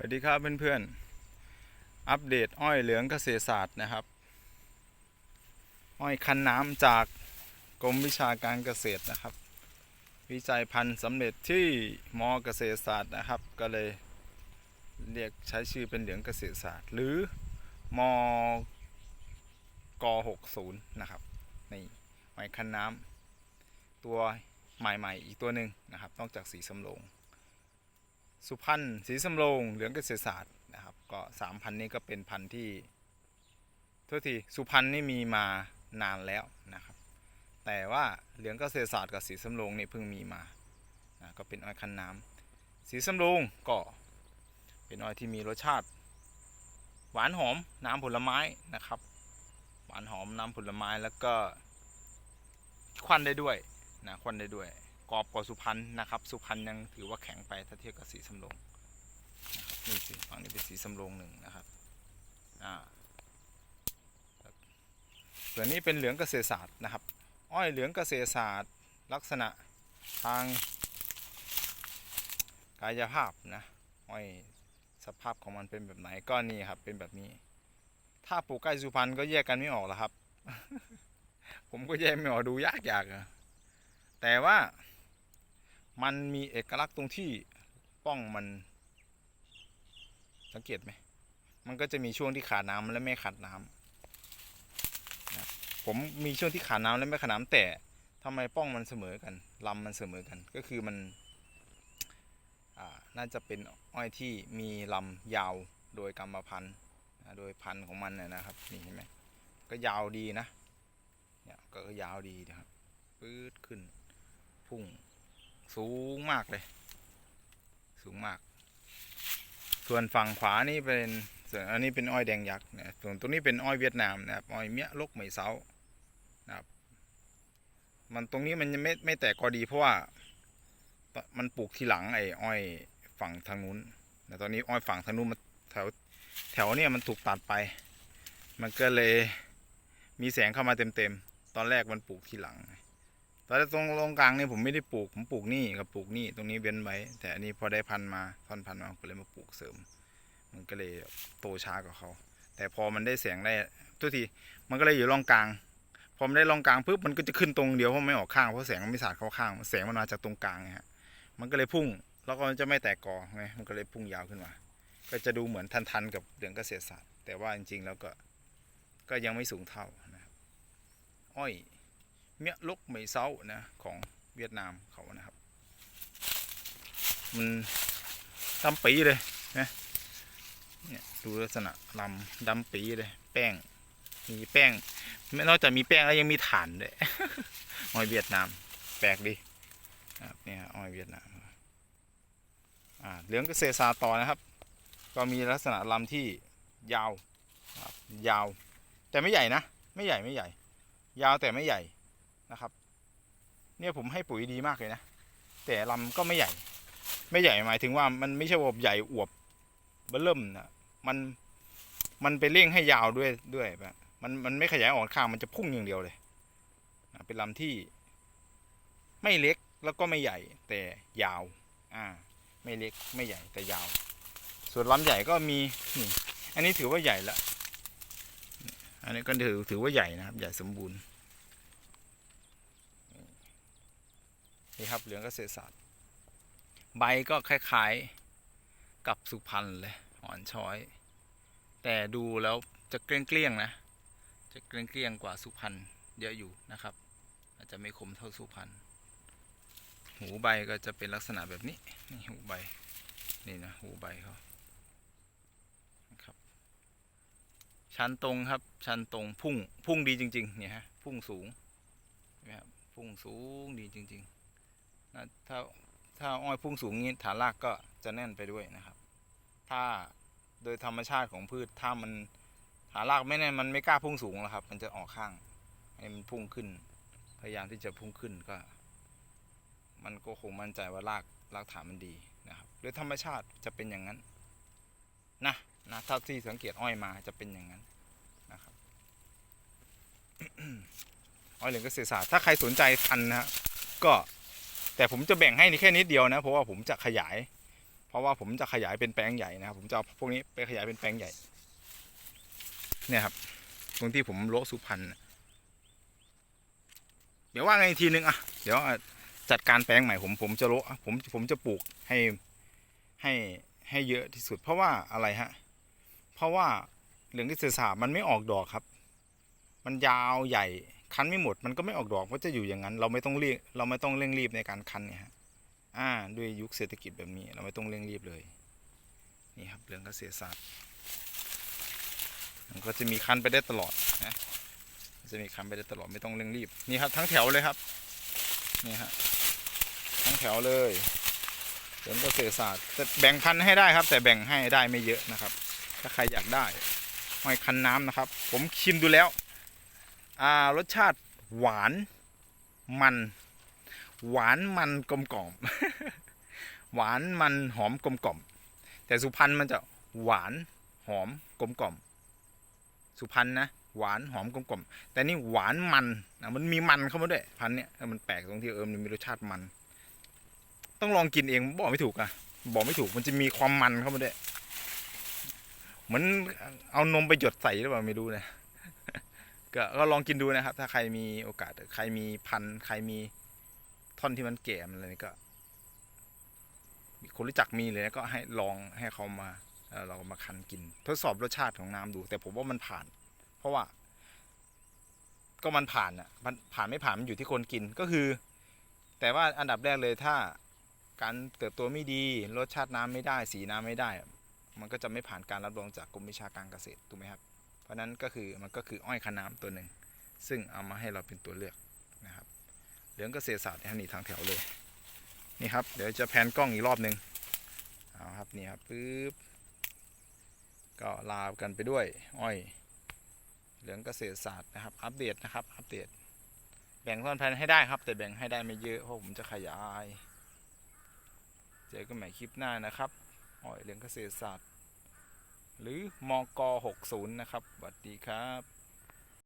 สวัสดีครับเพื่อนๆ อัปเดตอ้อยเหลืองเกษตรศาสตร์นะครับ อ้อยคันน้ำจากกรมวิชาการเกษตรนะครับ วิจัยพันธุ์สำเร็จที่มเกษตรศาสตร์นะครับ ก็เลยเรียกใช้ชื่อเป็นเหลืองเกษตรศาสตร์ หรือมก60นะครับนี่อ้อยคันน้ำตัวใหม่ๆ อีกตัวหนึ่งนะครับ นอกจากสีสำโรง สุพรรณสีสำโรงเหลืองเกษตรศาสตร์นะครับ ก็สามพันนี้ก็เป็นพันธุ์ที่โทษทีสุพรรณนี่มีมานานแล้วนะครับ แต่ว่าเหลืองเกษตรศาสตร์กับสีสำโรงนี่เพิ่งมีมานะก็เป็นอ้อยคันน้ำสีสำโรงก็เป็นอ้อยที่มีรสชาติ หวานหอมน้ำผลไม้นะครับ หวานหอมน้ำผลไม้แล้วก็ควันได้ด้วยนะควันได้ด้วย กรอบกว่าสุพรรณนะครับ สุพรรณยังถือว่าแข็งไปถ้าเทียบกับสีสำโรงนี่สิฝั่งนี้เป็นสีสำโรงหนึ่งนะครับอ่าส่วนนี้เป็นเหลืองเกษตรศาสตร์นะครับ อ้อยเหลืองเกษตรศาสตร์ลักษณะทางกายภาพนะอ้อยสภาพของมันเป็นแบบไหนก็นี่ครับเป็นแบบนี้ ถ้าปลูกใกล้สุพรรณก็แยกกันไม่ออกแล้วครับ ผมก็แยกไม่ออกดูยากยากๆอะแต่ว่า มันมีเอกลักษณ์ตรงที่ป้องมัน สังเกตไหม มันก็จะมีช่วงที่ขาดน้ำและไม่ขาดน้ำนะผมมีช่วงที่ขาดน้ำและไม่ขาดน้ำแต่ทำไมป้องมันเสมอกันลำมันเสมอกัน ก็คือมันน่าจะเป็นอ้อยที่มีลำยาวโดยกรรมพันธุ์โดยพันธุ์ของมันนนะครับนี่เห็นไหมก็ยาวดีนะเนี่ยก็ยาวดีนะครับปื๊ดขึ้นพุ่ง สูงมากเลย สูงมาก ส่วนฝั่งขวานี่เป็นส่วนอันนี้เป็นอ้อยแดงยักษ์นะส่วนตัวนี้เป็นอ้อยเวียดนามนะครับอ้อยเมียลกเหมยเซานะครับ มันตรงนี้มันยังไม่ไม่แตกกอดีเพราะว่า มันปลูกทีหลังไอ้อ้อยฝั่งทางนู้นแต่ตอนนี้อ้อยฝั่งทางนู้นมันแถวแถวเนี่ยมันถูกตัดไป มันก็เลยมีแสงเข้ามาเต็มๆ ตอนแรกมันปลูกทีหลัง ตอนตรงตรงกลางนี่ผมไม่ได้ปลูก ผมปลูกนี่กับปลูกนี่ตรงนี้เว้นไว้ แต่อันนี้พอได้พันธุ์มาท่อนพันธุ์มาผมก็เลยมาปลูกเสริม มันก็เลยโตช้ากว่าเขา แต่พอมันได้แสงได้ทุกทีมันก็เลยอยู่ร่องกลาง พอมันได้ร่องกลางปุ๊บมันก็จะขึ้นตรงเดียวเพราะไม่ออกข้างเพราะแสงมันไม่สาดเข้าข้างแสงมันมาจากตรงกลางไงฮะมันก็เลยพุ่งแล้วก็จะไม่แตกกอไงมันก็เลยพุ่งยาวขึ้นมาก็จะดูเหมือนทันๆกับเรื่องเกษตรศาสตร์ แต่ว่าจริงๆแล้วก็ก็ยังไม่สูงเท่านะครับอ้อย เมียลกเหมยเซานะของเวียดนามเขานะครับ มันดำปีเลยนะเนี่ยดูลักษณะลำดำปีเลย แป้ง มีแป้งไม่นอกจากมีแป้งแล้วยังมีฐานด้วยอ้อยเวียดนาม แปลกดีนะครับเนี่ยอ้อยเวียดนามอ่าเหลืองเกษตรศาสตร์ต่อนะครับ ก็มีลักษณะลำที่ยาวครับยาว แต่ไม่ใหญ่นะ ไม่ใหญ่ไม่ใหญ่ ยาวแต่ไม่ใหญ่ นะครับ เนี่ยผมให้ปุ๋ยดีมากเลยนะ แต่ลำก็ไม่ใหญ่ ไม่ใหญ่หมายถึงว่ามันไม่ใช่ว่าใหญ่อวบเบิ่มนะมันมันไปเร่งให้ยาวด้วยด้วยแบบมันมันไม่ขยายออกข้างมันจะพุ่งอย่างเดียวเลยเป็นลำที่ ไม่เล็กแล้วก็ไม่ใหญ่แต่ยาว อ่า ไม่เล็กไม่ใหญ่แต่ยาว ส่วนลำใหญ่ก็มีนี่อันนี้ถือว่าใหญ่ละอันนี้ก็ถือถือว่าใหญ่นะครับ ใหญ่สมบูรณ์ นี่ครับเหลืองเกษตรศาสตร์ ใบก็คล้ายๆกับสุพรรณเลยอ่อนช้อย แต่ดูแล้วจะเกลี้ยงๆนะ จะเกลี้ยงๆกว่าสุพรรณเยอะอยู่นะครับ อาจจะไม่คมเท่าสุพรรณหูใบก็จะเป็นลักษณะแบบนี้นี่หูใบนี่นะหูใบเขาครับชันตรงครับชันตรงพุ่งพุ่งดีจริง ๆ เนี่ยฮะพุ่งสูงนไหมครับพุ่งสูงดีจริง ๆ ถ้าถ้าอ้อยพุ่งสูงนี้ฐานรากก็จะแน่นไปด้วยนะครับ ถ้าโดยธรรมชาติของพืชถ้ามันฐานรากไม่แน่นมันไม่กล้าพุ่งสูงหรอกครับ มันจะออกข้างให้มันพุ่งขึ้น พยายามที่จะพุ่งขึ้นก็ มันก็คงมั่นใจว่ารากรากฐานมันดีนะครับโดยธรรมชาติจะเป็นอย่างนั้นนะนะเท่าที่สังเกตอ้อยมาจะเป็นอย่างนั้นนะครับอ้อยเหลืองเกษตรศาสตร์ถ้าใครสนใจพันนะก็ แต่ผมจะแบ่งให้แค่นิดเดียวนะ เพราะว่าผมจะขยาย เพราะว่าผมจะขยายเป็นแปลงใหญ่นะครับผมจะเอาพวกนี้ไปขยายเป็นแปลงใหญ่ เนี่ยครับ ตรงที่ผมโลสุพรรณเดี๋ยวว่าไงทีนึงอะเดี๋ยวจัดการแปลงใหม่ผมผมจะโลผมผมจะปลูกให้ให้ให้เยอะที่สุด เพราะว่าอะไรฮะ เพราะว่าเหลืองที่เสือสาบมันไม่ออกดอกครับ มันยาวใหญ่ คั้นไม่หมดมันก็ไม่ออกดอกเพราะจะอยู่อย่างนั้น เราไม่ต้องเรีบเราไม่ต้องเร่งรีบในการคั้นเนี่ยฮะอ่าด้วยยุคเศรษฐกิจแบบนี้ เราไม่ต้องเร่งรีบเลยนี่ครับเหลืองเกษตรศาสตร์มันก็จะมีคันไปได้ตลอดนะจะมีคันไปได้ตลอดไม่ต้องเร่งรีบนี่ครับ ทั้งแถวเลยครับนี่ฮะทั้งแถวเลยเหลืองเกษตรศาสตร์แต่แบ่งคันให้ได้ครับ แต่แบ่งให้ได้ไม่เยอะนะครับ ถ้าใครอยากได้ห้อยคันน้ำนะครับ ผมชิมดูแล้ว รสชาติหวานมัน หวานมันกลมกล่อมหวานมันหอมกลมกล่อม แต่สุพรรณมันจะหวานหอมกลมกล่อม สุพรรณนะหวานหอมกลมกล่อม แต่นี่หวานมันนะมันมีมันเข้ามาด้วยพันเนี้ยมันแปลกตรงที่เออมันมีรสชาติมัน ต้องลองกินเองบอกไม่ถูกอะบอกไม่ถูกมันจะมีความมันเข้ามาด้วยเหมือนเอานมไปหยดใส่หรือเปล่าไม่รู้นะ ก็ก็ลองกินดูนะครับ ถ้าใครมีโอกาส ใครมีพันธุ์ใครมีท่อนที่มันแก่มันอะไรนี่ก็มีคนรู้จักมีเลยนะก็ให้ลองให้เขามาเรามาคั้นกิน ทดสอบรสชาติของน้ำดู แต่ผมว่ามันผ่าน เพราะว่า ก็มันผ่านอะมันผ่านไม่ผ่านมันอยู่ที่คนกินก็คือ แต่ว่าอันดับแรกเลยถ้าการเติบโตไม่ดี รสชาติน้ำไม่ได้ สีน้ำไม่ได้ มันก็จะไม่ผ่านการรับรองจากกรมวิชาการเกษตรถูกไหมครับ เพราะนั้นก็คือมันก็คืออ้อยคะน้ำตัวหนึ่งซึ่งเอามาให้เราเป็นตัวเลือกนะครับเหลืองเกษตรศาสตร์นี่นี่ทางแถวเลยนี่ครับเดี๋ยวจะแพนกล้องอีกรอบหนึ่งเอาครับนี่ครับปึ๊บก็ลากันไปด้วยอ้อย เหลืองเกษตรศาสตร์นะครับ อัปเดตนะครับอัปเดต แบ่งท่อนแพนให้ได้ครับ แต่แบ่งให้ได้ไม่เยอะเพราะผมจะขยาย เจอกันใหม่คลิปหน้านะครับอ้อยเหลืองเกษตรศาสตร์ หรือมก60นะครับสวัสดีครับ